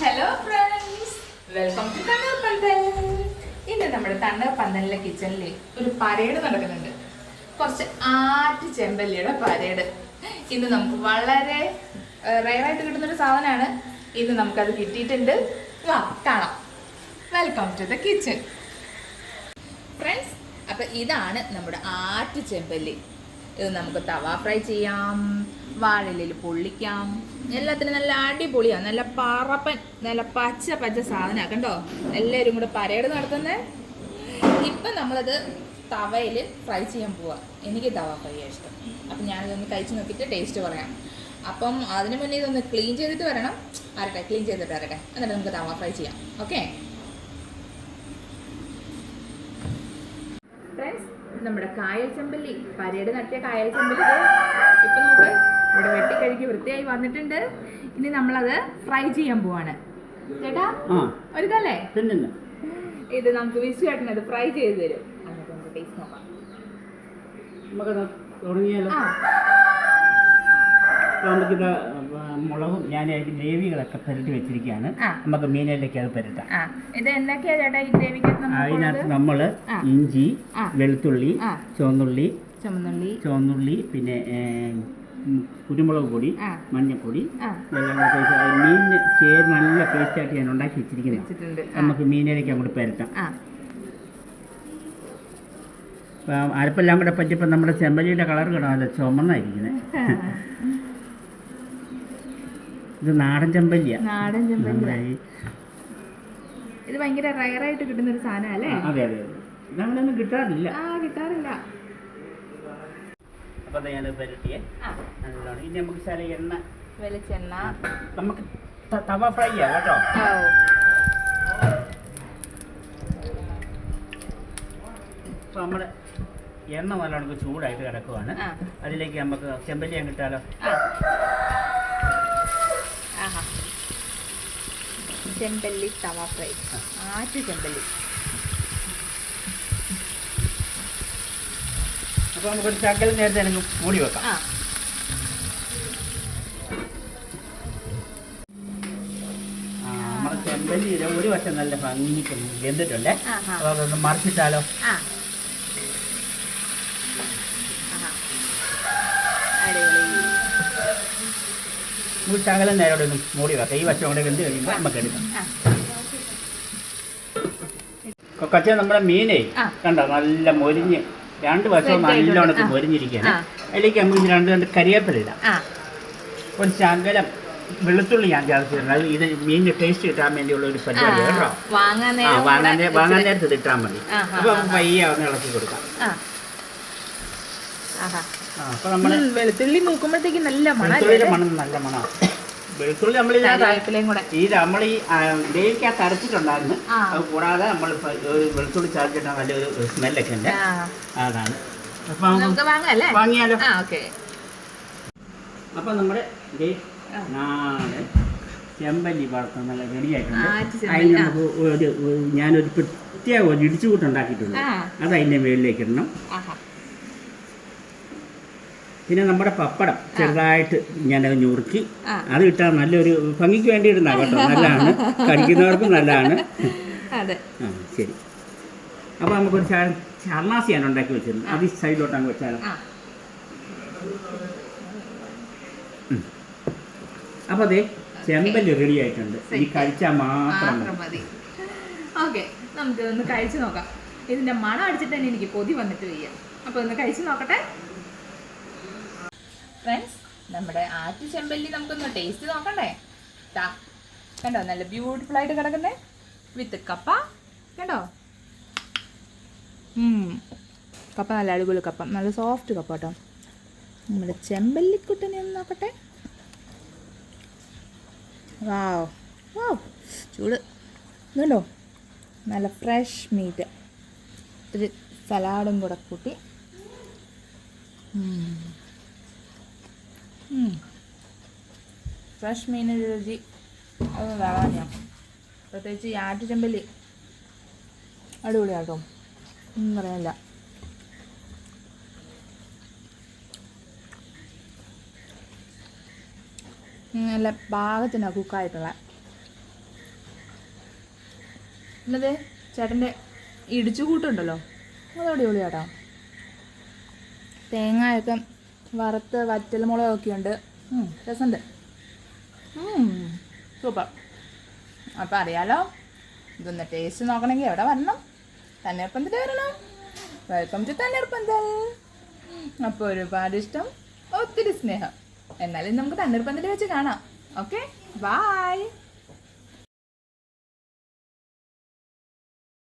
Hello friends welcome to തണ്ണീർ പന്തൽ ഇന്ന് നമ്മുടെ തണ്ണീർ പന്തലിലെ കിച്ചണിൽ ഒരു പരേഡ് നടക്കുന്നുണ്ട്. കുറച്ച് ആറ്റ് ചെമ്പല്ലിയുടെ പരേഡ് ഇന്ന് നമുക്ക് വളരെ റയറായിട്ട് കിട്ടുന്ന ഒരു സാധനമാണ്. ഇന്ന് നമുക്കത് കിട്ടിയിട്ടുണ്ട്. വാ കാണാം. Welcome to the kitchen friends അപ്പം ഇതാണ് നമ്മുടെ ആറ്റ് ചെമ്പല്ലി. ഇത് നമുക്ക് തവ ഫ്രൈ ചെയ്യാം വാഴലിൽ പൊള്ളിക്കാം. എല്ലാത്തിനും നല്ല അടിപൊളിയാണ് നല്ല പറപ്പൻ നല്ല പച്ച പച്ച സാധനമാണ് കണ്ടോ? എല്ലാവരും കൂടെ പരേഡ് നടത്തുന്നത് ഇപ്പം നമ്മളത് തവയിൽ ഫ്രൈ ചെയ്യാൻ പോവാം. എനിക്ക് തവ ഫ്രൈ ഇഷ്ടം. അപ്പം ഞാനിതൊന്ന് കഴിച്ച് നോക്കിയിട്ട് ടേസ്റ്റ് പറയാം. അപ്പം അതിന് മുന്നേ ഇതൊന്ന് ക്ലീൻ ചെയ്തിട്ട് വരണം. ആരട്ടെ ക്ലീൻ ചെയ്തിട്ട് വരട്ടെ. എന്നിട്ട് നമുക്ക് തവ ഫ്രൈ ചെയ്യാം. ഓക്കെ ഫ്രണ്ട്സ് നമ്മുടെ കായൽ ചെമ്പല്ലി പരേഡ് നടത്തിയ കായൽ ചെമ്പല്ലി ഇപ്പൊ നമുക്ക് ഇവിടെ വെട്ടി കഴുകി വൃത്തിയായി വന്നിട്ടുണ്ട്. ഇനി നമ്മളത് ഫ്രൈ ചെയ്യാൻ പോവാണ്. ചേട്ടാ ഒരു തല്ലേ ഇത് നമുക്ക് വിശു ചേട്ടൻ അത് ഫ്രൈ ചെയ്ത് തരും. നമുക്ക് ടേസ്റ്റ് നോക്കാം. നമുക്ക് തുടങ്ങിയാലോ? നമുക്കിത് മുളകും ഞാൻ ഗ്രേവികളൊക്കെ പുരട്ടി വെച്ചിരിക്കുകയാണ്. നമുക്ക് മീനിലേക്ക് അത് പുരട്ടാം. ഇത് എന്തൊക്കെയാ ചേട്ടാ ഈ ഗ്രേവിക്കകത്ത് അതിനകത്ത് നമ്മൾ ഇഞ്ചി വെളുത്തുള്ളി ചുവന്നുള്ളി ചുവന്നുള്ളി. ചുവന്നുള്ളി പിന്നെ കുരുമുളക് പൊടി മഞ്ഞപ്പൊടി മഞ്ഞൾപ്പൊടി മീനിന് ചേര് നല്ല പേസ്റ്റായിട്ട് ഞാൻ ഉണ്ടാക്കി വെച്ചിരിക്കുന്നത് നമുക്ക് മീനിലേക്ക് അങ്ങോട്ട് പുരട്ടാം. അരപ്പെല്ലാം കൂടെ പറ്റിയപ്പോൾ നമ്മുടെ ചെമ്പല്ലിയുടെ കളർ കിടാമല്ലോ ചുമന്നായിരിക്കുന്നത് ഇത് നാടൻ ചെമ്പല്ലിയാ നാടൻ ചെമ്പല്ലി. ഇത് ഭയങ്കര റയറായിട്ട് കിട്ടുന്ന ഒരു സാധനം അല്ലേ? അതെ അതെ അതെ. കിട്ടാറില്ല. ആ കിട്ടാറില്ല. അപ്പോൾ ഞാൻ പുരട്ടിയെ. നല്ലോണം. ഇനി നമുക്ക് ചില എണ്ണ. വെളിച്ചെണ്ണ. നമുക്ക് തവ ഫ്രൈ ചെയ്യാം കേട്ടോ. അപ്പോൾ നമ്മുടെ എണ്ണ നല്ലോണം ചൂടായിട്ട് കിടക്കുവാണ്. അതിലേക്ക് നമുക്ക് ചെമ്പല്ലി അങ്ങ് ചെമ്പല്ലി തവ ഫ്രൈ. ആറ്റു ചെമ്പല്ലി. അപ്പോൾ നമുക്കൊരു ശകലം നേരത്തെ എനിക്ക് മൂടി വെക്കാം. ആ. നമ്മുടെ ചെമ്പല്ലി ഒരു വശം നല്ല ഭംഗിക്ക് വെന്തിട്ടുണ്ട്. അപ്പോൾ അതൊന്ന് മറിച്ചിട്ടാലോ ആ ആഹാ. അടിപൊളി ഒരു ശകലം നേരം ഒന്ന് മൂടി വെക്കാം ഈ വശം കൂടെ വെന്ത് കഴിയുമ്പോൾ നമുക്ക് എടുക്കാം. കൊക്കച്ച നമ്മുടെ മീനേ. കണ്ടോ? നല്ല മൊരിഞ്ഞ്. രണ്ട് വശവും നല്ലോണത്ത്. നല്ലോണം മൊരിഞ്ഞിരിക്കുകയാണ്. അതിലേക്ക് നമുക്ക് രണ്ട് രണ്ട് കരിവേപ്പില ഇടാം. ഒരു ശകലം വെളുത്തുള്ളി ഞാൻ ചേർത്തിട്ടുണ്ട് അത് ഇത് മീനിന്റെ ടേസ്റ്റ് കിട്ടാൻ വേണ്ടിയുള്ള ഒരു പരിപാടി. കേട്ടോ. വാങ്ങാൻ വാങ്ങാൻ നേരത്ത് ഇട്ടാൽ മതി. നമുക്ക് പയ്യെ ഒന്ന് ഇളക്കി കൊടുക്കാം ആ ആഹാ ആ അപ്പോൾ നമ്മൾ ഉം, വെളുത്തുള്ളി നോക്കുമ്പോഴത്തേക്ക് നല്ല വെളുത്തുള്ളിയുടെ മണം നല്ല മണമാണ് വെളുത്തുള്ളി നമ്മൾ ഈ നമ്മൾ ഈ ഗ്രേവിക്കകത്ത് അരച്ചിട്ടുണ്ടായിരുന്നു. അത് കൂടാതെ നമ്മൾ വെളുത്തുള്ളി ചാർജിട്ട നല്ലൊരു സ്മെല്ലൊക്കെ ഉണ്ട്. അതാണ്. വാങ്ങിയാലോ? അപ്പൊ നമ്മുടെ. നാടൻ ചെമ്പല്ലി വളർത്തം നല്ല റെഡി ആയിട്ടുണ്ട് ആറ്റ് ചെമ്പല്ലി, അതിന് നമുക്ക് ഒരു ഞാനൊരു പ്രത്യേക ഒരു ഇടിച്ചുകൂട്ട് ഉണ്ടാക്കിയിട്ടുണ്ട്. ആ. അത് അതിന്റെ മുകളിലേക്ക് ഇടണം. പിന്നെ നമ്മുടെ പപ്പടം ചെറുതായിട്ട് ഞാനത് ഞുറുക്കി. അത് ഇട്ടാൽ നല്ലൊരു ഭംഗിക്ക് വേണ്ടി ഇടുന്ന കേട്ടോ. നല്ലതാണ്. കഴിക്കുന്നവർക്കും നല്ലതാണ്. ആ ശരി. അപ്പോൾ നമുക്കൊരു ചാ ചർണാസി ഞാൻ ഉണ്ടാക്കി വെച്ചിരുന്നു അത് ഈ സൈഡിലോട്ട് അങ്ങ് വെച്ചാലോ അപ്പോൾ അതെ ചെമ്പൽ റെഡി ആയിട്ടുണ്ട്. ഈ. കഴിച്ചാൽ മാത്രം മാത്രം മതി. ഓക്കെ നമുക്ക് ഒന്ന് കഴിച്ചു നോക്കാം. ഇതിന്റെ മണം അടിച്ചിട്ട് തന്നെ എനിക്ക് കൊതി വന്നിട്ട് വയ്യ. അപ്പോൾ ഒന്ന് കഴിച്ചു നോക്കട്ടെ. ഫ്രണ്ട്സ് നമ്മുടെ ആറ്റു ചെമ്പല്ലി നമുക്കൊന്ന് ടേസ്റ്റ് നോക്കണ്ടേ? താ കണ്ടോ? നല്ല ബ്യൂട്ടിഫുൾ ആയിട്ട് കിടക്കുന്നേ. വിത്ത് കപ്പ. കണ്ടോ. കപ്പ നല്ല അടിപൊളി കപ്പ. നല്ല സോഫ്റ്റ് കപ്പ കേട്ടോ. നമ്മുടെ ചെമ്പല്ലിക്കുട്ടനെ ഒന്ന് നോക്കട്ടെ. വാവ് വാവ് ചൂട്. ഇതുണ്ടോ നല്ല ഫ്രഷ് മീറ്റ് ഇത്തിരി സലാഡും കൂടെ കൂട്ടി. ഫ്രഷ് മീനിന്റെ രുചി അത് ഞാൻ പ്രത്യേകിച്ച് ഈ ആറ്റുചെമ്പല്ലി അടിപൊളിയാട്ടോ. ഒന്നും പറയാനില്ല നല്ല പാകത്തിനാണ് കുക്കായിട്ടുള്ള. എന്നത് ചേട്ടന്റെ ഇടിച്ചു കൂട്ടുണ്ടല്ലോ. അത് അടിപൊളിയാട്ടോ. തേങ്ങയൊക്കെ വറുത്ത് വറ്റൽ മുളകൊക്കെ ഉണ്ട് രസമുണ്ട്. സൂപ്പർ. അപ്പം അറിയാലോ ഇതൊന്ന് ടേസ്റ്റ് നോക്കണമെങ്കിൽ എവിടെ വരണം? തണ്ണീർപ്പന്തൽ വരണം. Welcome to Thanneerpanthal. അപ്പോൾ ഒരുപാട് ഇഷ്ടം ഒത്തിരി സ്നേഹം. എന്നാലും നമുക്ക് തണ്ണീർപ്പന്തൽ വെച്ച് കാണാം. Okay bye